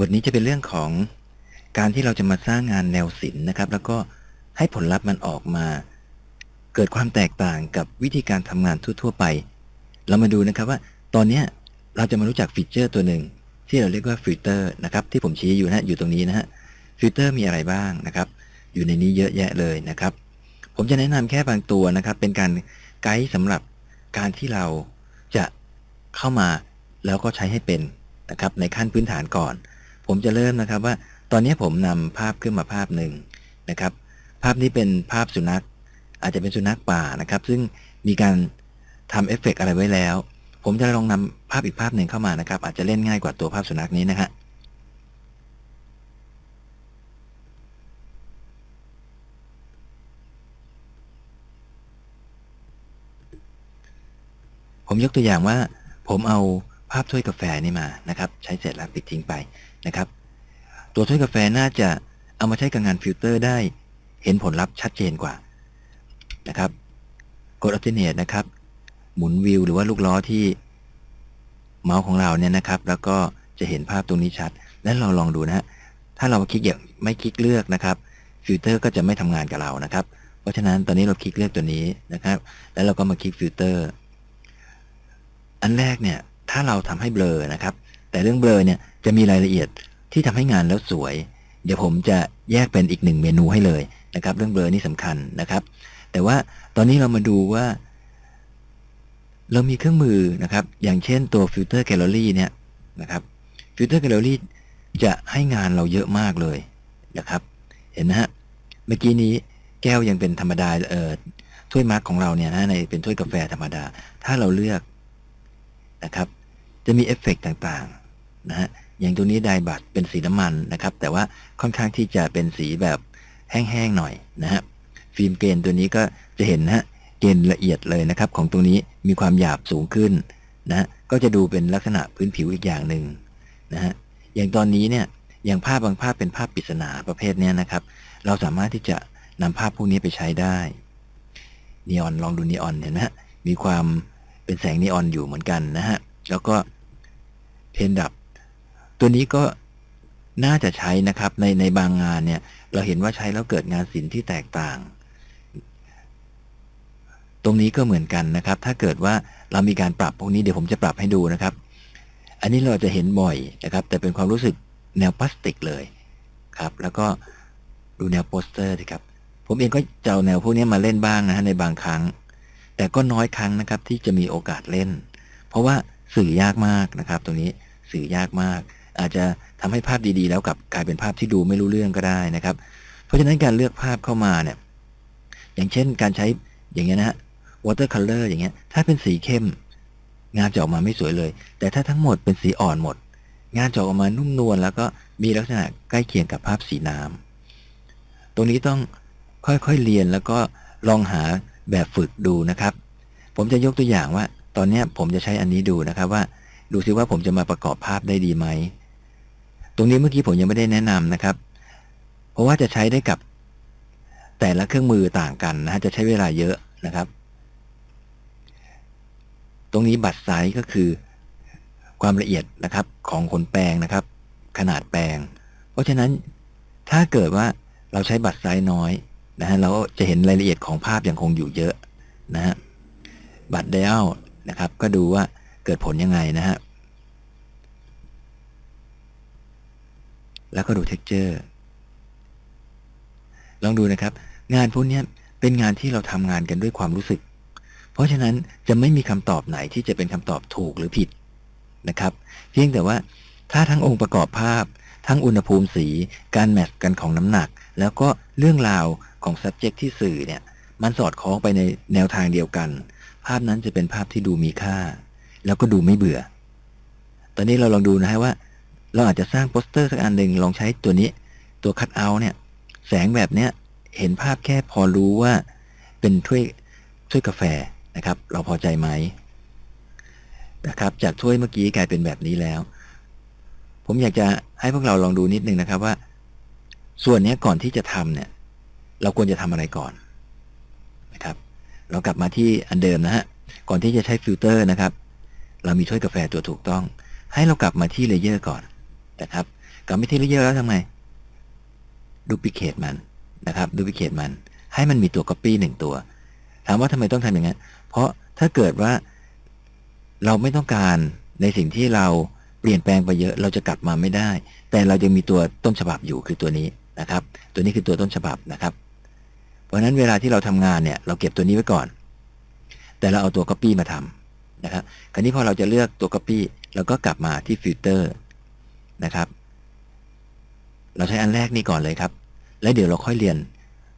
บทนี้จะเป็นเรื่องของการที่เราจะมาสร้างงานแนวศิลป์นะครับ แล้วก็ให้ผลลัพธ์มันออกมา เกิดความแตกต่างกับวิธีการทำงานทั่ว ๆ ไป เรามาดูนะครับว่าตอนนี้เราจะมารู้จักฟีเจอร์ตัวหนึ่ง ที่เราเรียกว่าฟิลเตอร์นะครับ ที่ผมชี้อยู่นะฮะอยู่ตรงนี้นะฮะฟิลเตอร์มีอะไรบ้างนะครับ อยู่ในนี้เยอะแยะเลยนะครับ ผมจะแนะนำแค่บางตัวนะครับ เป็นการไกด์สำหรับการที่เราจะเข้ามาแล้วก็ใช้ให้เป็นนะครับในขั้นพื้นฐานก่อน ผมจะเริ่มนะครับว่าตอนนี้ผมนำภาพขึ้นมาภาพหนึ่งนะครับ ภาพนี้เป็นภาพสุนัข อาจจะเป็นสุนัขป่านะครับ ซึ่งมีการทำเอฟเฟกต์อะไรไว้แล้ว ผมจะลองนำภาพอีกภาพหนึ่งเข้ามานะครับ อาจจะเล่นง่ายกว่าตัวภาพสุนัขนี้นะฮะผมยกตัวอย่างว่าผมเอาภาพถ้วยกาแฟนี่มานะครับ ใช้เสร็จแล้วปิดทิ้งไป นะครับ ตัวถ้วยกาแฟน่าจะเอามาใช้กับงานฟิลเตอร์ได้เห็นผลลัพธ์ชัดเจนกว่านะครับกด alternate นะครับ หมุนวิวหรือว่าลูกล้อที่เมาส์ของเราเนี่ยนะครับ แล้วก็จะเห็นภาพตรงนี้ชัด และเราลองดูนะฮะถ้าเราคลิกอย่างไม่คลิกเลือกนะครับฟิลเตอร์ก็จะไม่ทำงานกับเรานะครับ เพราะฉะนั้นตอนนี้เราคลิกเลือกตัวนี้นะครับ แล้วเราก็มาคลิกฟิลเตอร์อันแรกเนี่ยถ้าเราทำให้เบลอนะครับ แต่เรื่องเบลอเนี่ยจะมีรายละเอียดที่ทำให้งานแล้วสวย เดี๋ยวผมจะแยกเป็นอีกหนึ่งเมนูให้เลยนะครับ เรื่องเบลอนี่สำคัญนะครับ แต่ว่าตอนนี้เรามาดูว่า เรามีเครื่องมือนะครับ อย่างเช่นตัวฟิลเตอร์แกลเลอรี่เนี่ยนะครับฟิลเตอร์แกลเลอรี่จะให้งานเราเยอะมากเลยนะครับ เห็นนะฮะเมื่อกี้นี้แก้วยังเป็นธรรมดาเออถ้วยมาร์กของเราเนี่ยนะในเป็นถ้วยกาแฟธรรมดา ถ้าเราเลือกนะครับ จะมีเอฟเฟกต์ต่างๆ นะฮะอย่างตัวนี้ไดบัตเป็นสีน้ำมันนะครับ แต่ว่าค่อนข้างที่จะเป็นสีแบบแห้งๆหน่อยนะฮะฟิล์มเกนตัวนี้ก็จะเห็นนะฮะเกนละเอียดเลยนะครับ ของตรงนี้มีความหยาบสูงขึ้นนะฮะก็จะดูเป็นลักษณะพื้นผิวอีกอย่างหนึ่งนะฮะอย่างตอนนี้เนี่ยอย่างภาพบางภาพเป็นภาพปริศนาประเภทเนี้ยนะครับ เราสามารถที่จะนำภาพพวกนี้ไปใช้ได้นีออนลองดูนีออนเห็นไหมฮะมีความเป็นแสงนีออนอยู่เหมือนกันนะฮะแล้วก็เพนดับ ตัวนี้ก็น่าจะใช้นะครับ ในในบางงานเนี่ย เราเห็นว่าใช้แล้วเกิดงานศิลป์ที่แตกต่าง ตรงนี้ก็เหมือนกันนะครับ ถ้าเกิดว่าเรามีการปรับพวกนี้เดี๋ยวผมจะปรับให้ดูนะครับ อันนี้เราจะเห็นบ่อยนะครับ แต่เป็นความรู้สึกแนวพลาสติกเลยครับ แล้วก็ดูแนวโปสเตอร์สิครับ ผมเองก็จะเอาแนวพวกนี้มาเล่นบ้างนะฮะในบางครั้ง แต่ก็น้อยครั้งนะครับ ที่จะมีโอกาสเล่น เพราะว่าสื่อยากมากนะครับ ตรงนี้สื่อยากมาก อาจจะทำให้ภาพดีๆ แล้วกับกลายเป็นภาพที่ดูไม่รู้เรื่องก็ได้นะครับ เพราะฉะนั้นการเลือกภาพเข้ามาเนี่ยอย่างเช่นการใช้อย่างเงี้ยนะฮะ watercolor อย่างเงี้ยถ้าเป็นสีเข้ม งานจะออกมาไม่สวยเลย แต่ถ้าทั้งหมดเป็นสีอ่อนหมด งานจะออกมานุ่มนวลแล้วก็มีลักษณะใกล้เคียงกับภาพสีน้ำตรงนี้ต้องค่อยๆเรียนแล้วก็ลองหาแบบฝึกดูนะครับ ผมจะยกตัวอย่างว่า ตอนเนี้ยผมจะใช้อันนี้ดูนะครับว่า ดูซิว่าผมจะมาประกอบภาพได้ดีไหม ตรงนี้เมื่อกี้ผมยังไม่ได้แนะนำนะครับ เพราะว่าจะใช้ได้กับแต่ละเครื่องมือต่างกันนะฮะจะใช้เวลาเยอะนะครับ ตรงนี้บัตรไซส์ก็คือ ความละเอียดนะครับของขนแปลงนะครับ ขนาดแปลง เพราะฉะนั้นถ้าเกิดว่าเราใช้บัตรไซส์น้อยนะฮะเราจะเห็นรายละเอียดของภาพยังคงอยู่เยอะนะฮะบัตรเดลนะครับ ก็ดูว่าเกิดผลยังไงนะฮะ แล้วก็ดู texture ลองดูนะครับ งานพวกนี้เป็นงานที่เราทำงานกันด้วยความรู้สึก เพราะฉะนั้นจะไม่มีคำตอบไหนที่จะเป็นคำตอบถูกหรือผิดนะครับ เพียงแต่ว่าถ้าทั้งองค์ประกอบภาพ ทั้งอุณหภูมิสี การแมทช์กันของน้ำหนัก แล้วก็เรื่องราวของ subject ที่สื่อเนี่ย มันสอดคล้องไปในแนวทางเดียวกัน ภาพนั้นจะเป็นภาพที่ดูมีค่า แล้วก็ดูไม่เบื่อ ตอนนี้เราลองดูนะฮะว่า เราอาจจะสร้างโปสเตอร์สักอันหนึ่งลองใช้ตัวนี้ ตัวคั t เอาเนี่ย แสงแบบเนี้ยเห็นภาพแค่พอรู้ว่าเป็นถ้วยถ้วยกาแฟนะครับ เราพอใจไหมนะครับ จากถ้วยเมื่อกี้กลายเป็นแบบนี้แล้ว ผมอยากจะให้พวกเราลองดูนิดนึงนะครับว่า ส่วนนี้ก่อนที่จะทำเนี่ย เราควรจะทำอะไรก่อนนะครับ เรากลับมาที่อันเดิมนะฮะก่อนที่จะใช้ฟิลเตอร์นะครับ เรามีถ้วยกาแฟตัวถูกต้อง ให้เรากลับมาที่เลเยอร์ก่อน นะครับกลับไม่ที่เยอะแล้วทำไงดูพิเคตมันนะครับดูพิเคตมัน ให้มันมีตัว Copy หนึ่งตัว ถามว่าทำไมต้องทำอย่างนั้น เพราะถ้าเกิดว่าเราไม่ต้องการในสิ่งที่เราเปลี่ยนแปลงไปเยอะเราจะกลับมาไม่ได้ แต่เรายังมีตัวต้นฉบับอยู่คือตัวนี้นะครับ ตัวนี้คือตัวต้นฉบับนะครับ เพราะฉะนั้นเวลาที่เราทำงานเนี่ยเราเก็บตัวนี้ไว้ก่อน แต่เราเอาตัว Copy มาทำนะครับคราวนี้พอเราจะเลือกตัว Copy เราก็กลับมาที่ฟิลเตอร์ นะครับ เราใช้อันแรกนี่ก่อนเลยครับ แล้วเดี๋ยวเราค่อยเรียน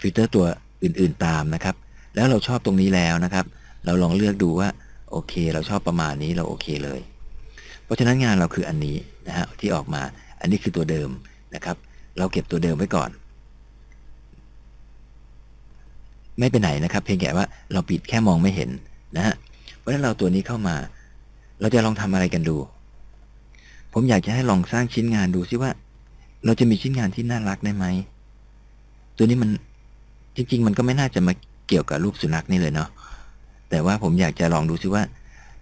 ฟิลเตอร์ตัวอื่นๆตามนะครับ แล้วเราชอบตรงนี้แล้วนะครับ เราลองเลือกดูว่าโอเค เราชอบประมาณนี้เราโอเคเลย เพราะฉะนั้นงานเราคืออันนี้นะฮะที่ออกมาอันนี้คือตัวเดิมนะครับ เราเก็บตัวเดิมไว้ก่อน ไม่ไปไหนนะครับ เพียงแค่ว่าเราปิดแค่มองไม่เห็นนะฮะเพราะฉะนั้นเราตัวนี้เข้ามา เราจะลองทำอะไรกันดู ผมอยากจะให้ลองสร้างชิ้นงานดูซิว่า เราจะมีชิ้นงานที่น่ารักได้ไหม ตัวนี้มันจริง ๆ มันก็ไม่น่าจะมาเกี่ยวกับรูปสุนัขนี่เลยเนาะแต่ว่าผมอยากจะลองดูซิว่า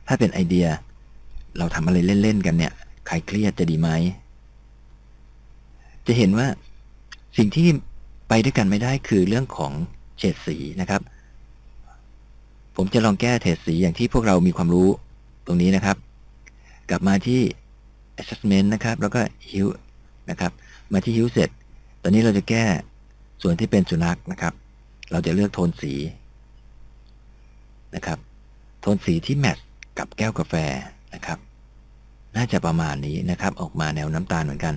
ถ้าเป็นไอเดีย เราทำอะไรเล่น ๆ กันเนี่ยใครเครียดจะดีไหม จะเห็นว่าสิ่งที่ไปด้วยกันไม่ได้คือเรื่องของเฉดสีนะครับ ผมจะลองแก้เฉดสีอย่างที่พวกเรามีความรู้ตรงนี้นะครับ กลับมาที่ assessment นะครับ แล้วก็ hue นะครับ มาที่ hue เสร็จ ตอนนี้เราจะแก้ส่วนที่เป็นสุนัขนะครับ เราจะเลือกโทนสีนะครับ โทนสีที่แมทช์กับแก้วกาแฟนะครับ น่าจะประมาณนี้นะครับ ออกมาแนวน้ำตาลเหมือนกัน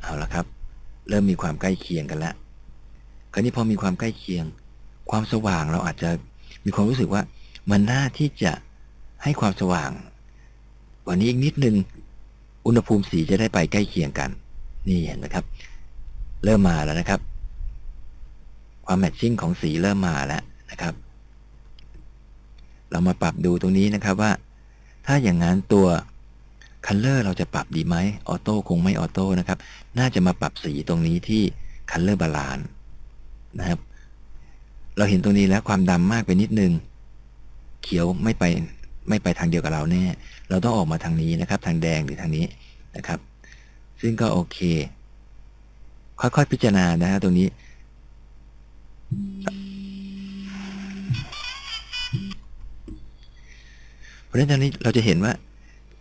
เอาละครับ เริ่มมีความใกล้เคียงกันแล้ว คราวนี้พอมีความใกล้เคียง ความสว่างเราอาจจะมีความรู้สึกว่ามันน่าที่จะให้ความสว่าง ว่านี้อีกนิดนึง อุณหภูมิสีจะได้ไปใกล้เคียงกัน นี่เห็นไหมครับ เริ่มมาแล้วนะครับ ความแมทชิ่งของสีเริ่มมาแล้วนะครับ เรามาปรับดูตรงนี้นะครับว่า ถ้าอย่างนั้นตัวคัลเลอร์เราจะปรับดีไหมออโต้คงไม่ออโต้นะครับ น่าจะมาปรับสีตรงนี้ที่คัลเลอร์บาลานนะครับ เราเห็นตรงนี้แล้วความดำมากไปนิดนึง เขียวไม่ไป ไม่ไปทางเดียวกับเราแน่ เราต้องออกมาทางนี้นะครับ ทางแดงหรือทางนี้นะครับ ซึ่งก็โอเค ค่อยๆพิจารณานะฮะตรงนี้ เพราะฉะนั้นตอนนี้เราจะเห็นว่า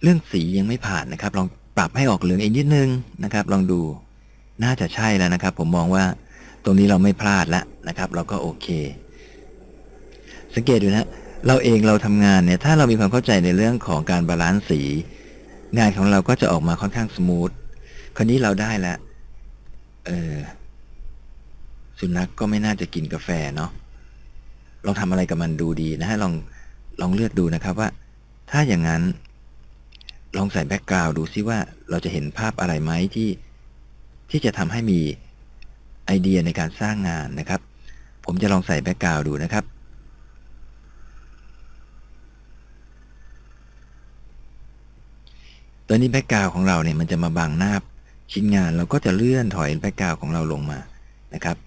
เรื่องสียังไม่ผ่านนะครับ ลองปรับให้ออกเหลืองอีกนิดนึงนะครับ ลองดูน่าจะใช่แล้วนะครับ ผมมองว่าตรงนี้เราไม่พลาดแล้วนะครับ เราก็โอเค สังเกตดูนะ เราเองเราทำงานเนี่ยถ้าเรามีความเข้าใจในเรื่องของการบาลานซ์สี งานของเราก็จะออกมาค่อนข้างสมูทคราวนี้เราได้แล้วเออสุนัขกก็ไม่น่าจะกินกาแฟเนาะลองทำอะไรกับมันดูดีนะฮะลองลองเลือกดูนะครับว่า ถ้าอย่างนั้น ลองใส่แบ็กกราวด์ดูซิว่าเราจะเห็นภาพอะไรไหมที่ที่จะทำให้มีไอเดียในการสร้างงานนะครับ ผมจะลองใส่แบ็กกราวด์ดูนะครับ ตอนนี้แบ็กกราวของเราเนี่ยมันจะมาบังหน้าชิ้นงานเราก็จะเลื่อนถอยแบ็กกราวของเราลงมานะครับ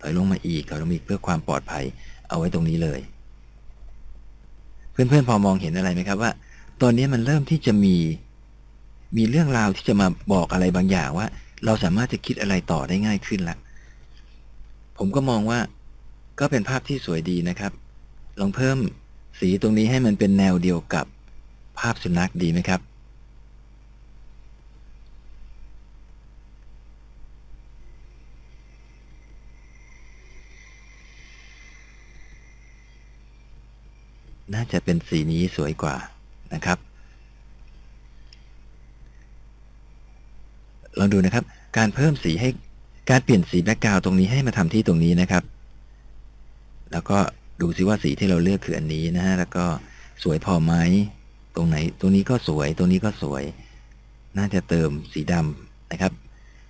ถอยลงมาอีกถอยลงมาอีกเพื่อความปลอดภัยเอาไว้ตรงนี้เลย เพื่อนๆพอมองเห็นอะไรไหมครับว่า ตอนนี้มันเริ่มที่จะมีมีเรื่องราวที่จะมาบอกอะไรบางอย่างว่า เราสามารถจะคิดอะไรต่อได้ง่ายขึ้นละผมก็มองว่าก็เป็นภาพที่สวยดีนะครับ ลองเพิ่มสีตรงนี้ให้มันเป็นแนวเดียวกับภาพสุนัขดีไหมครับ น่าจะเป็นสีนี้สวยกว่านะครับ ลองดูนะครับ การเพิ่มสีให้การเปลี่ยนสีแบ็กกราวตรงนี้ให้มาทำที่ตรงนี้นะครับ แล้วก็ดูซิว่าสีที่เราเลือกคืออันนี้นะฮะ แล้วก็สวยพอไหม ตรงไหน ตรงนี้ก็สวย ตรงนี้ก็สวย น่าจะเติมสีดำนะครับ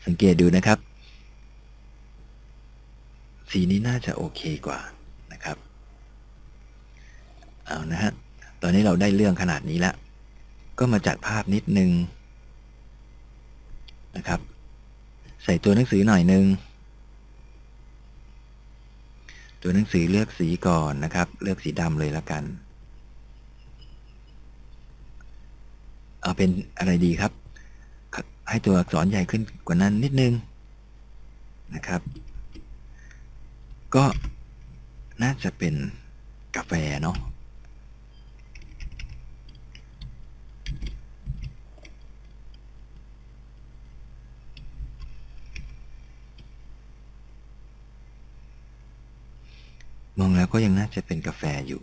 สังเกตดูนะครับ สีนี้น่าจะโอเคกว่า เอานะฮะ ตอนนี้เราได้เรื่องขนาดนี้แล้ว ก็มาจัดภาพนิดนึงนะครับ ใส่ตัวหนังสือหน่อยนึง ตัวหนังสือเลือกสีก่อนนะครับ เลือกสีดำเลยแล้วกัน เอาเป็นอะไรดีครับ ให้ตัวอักษรใหญ่ขึ้นกว่านั้นนิดนึงนะครับ ก็น่าจะเป็นกาแฟเนาะ มองแล้วก็ยังน่าจะเป็นกาแฟอยู่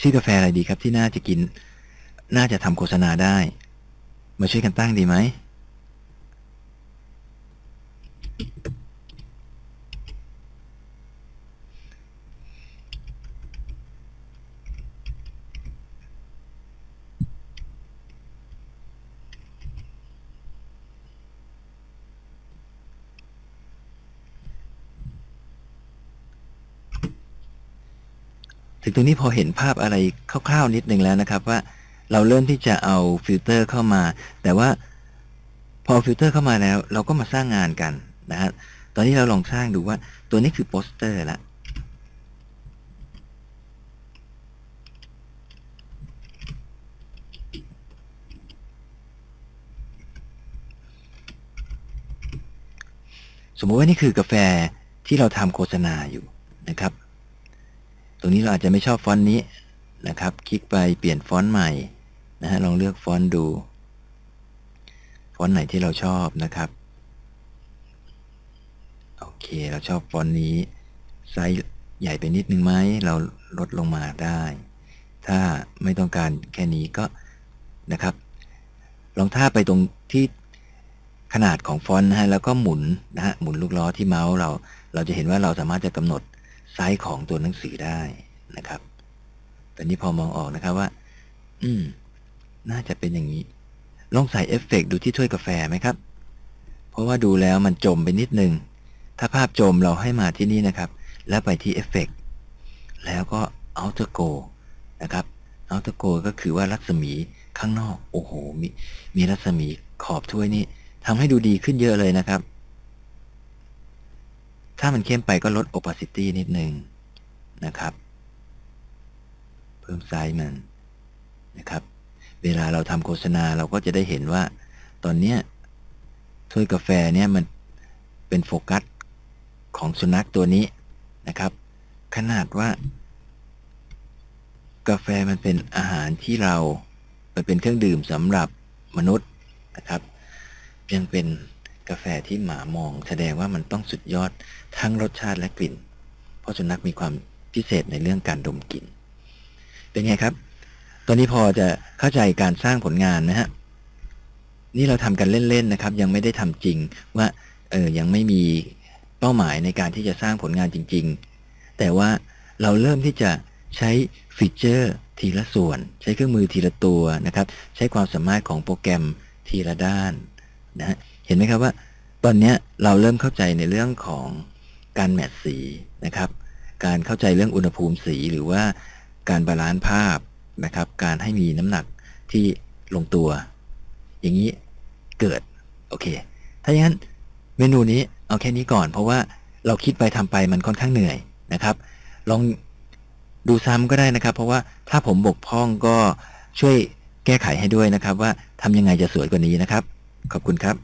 ชื่อกาแฟอะไรดีครับที่น่าจะกิน น่าจะทำโฆษณาได้ มาช่วยกันตั้งดีไหม ถึงตรงนี้พอเห็นภาพอะไรคร่าวๆนิดหนึ่งแล้วนะครับ ว่าเราเริ่มที่จะเอาฟิลเตอร์เข้ามา แต่ว่าพอฟิลเตอร์เข้ามาแล้ว เราก็มาสร้างงานกันนะฮะตอนนี้เราลองสร้างดูว่าตัวนี้คือโปสเตอร์ละสมมติว่านี่คือกาแฟที่เราทำโฆษณาอยู่นะครับ นี้เราอาจจะไม่ชอบฟอนต์นี้นะครับ คลิกไปเปลี่ยนฟอนต์ใหม่นะฮะลองเลือกฟอนต์ดู ฟอนต์ไหนที่เราชอบนะครับ โอเคเราชอบฟอนต์นี้ ไซส์ใหญ่ไปนิดนึงไหมเราลดลงมาได้ ถ้าไม่ต้องการแค่นี้ก็นะครับ ลองท่าไปตรงที่ขนาดของฟอนต์นะฮะแล้วก็หมุนนะฮะหมุนลูกล้อที่เมาส์เรา เราจะเห็นว่าเราสามารถจะกำหนด ไซส์ของตัวหนังสือได้นะครับ ตอนนี้พอมองออกนะครับว่า อืม น่าจะเป็นอย่างนี้ ลองใส่เอฟเฟกต์ดูที่ถ้วยกาแฟไหมครับ เพราะว่าดูแล้วมันจมไปนิดนึง ถ้าภาพจมเราให้มาที่นี่นะครับ แล้วไปที่เอฟเฟกต์แล้วก็ outer go นะครับ outer go ก็คือว่ารัศมีข้างนอก โอ้โห มีมีรัศมีขอบถ้วยนี่ทำให้ดูดีขึ้นเยอะเลยนะครับ ถ้ามันเข้มไปก็ลด opacity นิดนึงนะครับ เพิ่มไซส์มันนะครับ เวลาเราทำโฆษณาเราก็จะได้เห็นว่า ตอนเนี้ถ้วยกาแฟเนี่ยมันเป็นโฟกัสของสุนัขตัวนี้นะครับ ขนาดว่า กาแฟมันเป็นอาหารที่เรามันเป็นเครื่องดื่มสำหรับมนุษย์นะครับ ยังเป็น กาแฟที่หมามอง แสดงว่ามันต้องสุดยอดทั้งรสชาติและกลิ่น เพราะสุนัขมีความพิเศษในเรื่องการดมกลิ่น เป็นไงครับ ตอนนี้พอจะเข้าใจการสร้างผลงานนะฮะ นี่เราทำกันเล่นๆนะครับ ยังไม่ได้ทำจริงว่า เออยังไม่มีเป้าหมายในการที่จะสร้างผลงานจริง ๆ แต่ว่าเราเริ่มที่จะใช้ฟีเจอร์ทีละส่วน ใช้เครื่องมือทีละตัวนะครับ ใช้ความสามารถของโปรแกรมทีละด้านนะฮะ เห็นไหมครับว่า ตอนนี้เราเริ่มเข้าใจในเรื่องของการแมทสีนะครับ การเข้าใจเรื่องอุณหภูมิสีหรือว่าการบาลานซ์ภาพนะครับ การให้มีน้ำหนักที่ลงตัว อย่างนี้เกิด โอเค ถ้าอย่างนั้นเมนูนี้เอาแค่นี้ก่อน เพราะว่าเราคิดไปทำไปมันค่อนข้างเหนื่อยนะครับ ลองดูซ้ำก็ได้นะครับ เพราะว่าถ้าผมบกพร่องก็ช่วยแก้ไขให้ด้วยนะครับ ว่าทำยังไงจะสวยกว่านี้นะครับ ขอบคุณครับ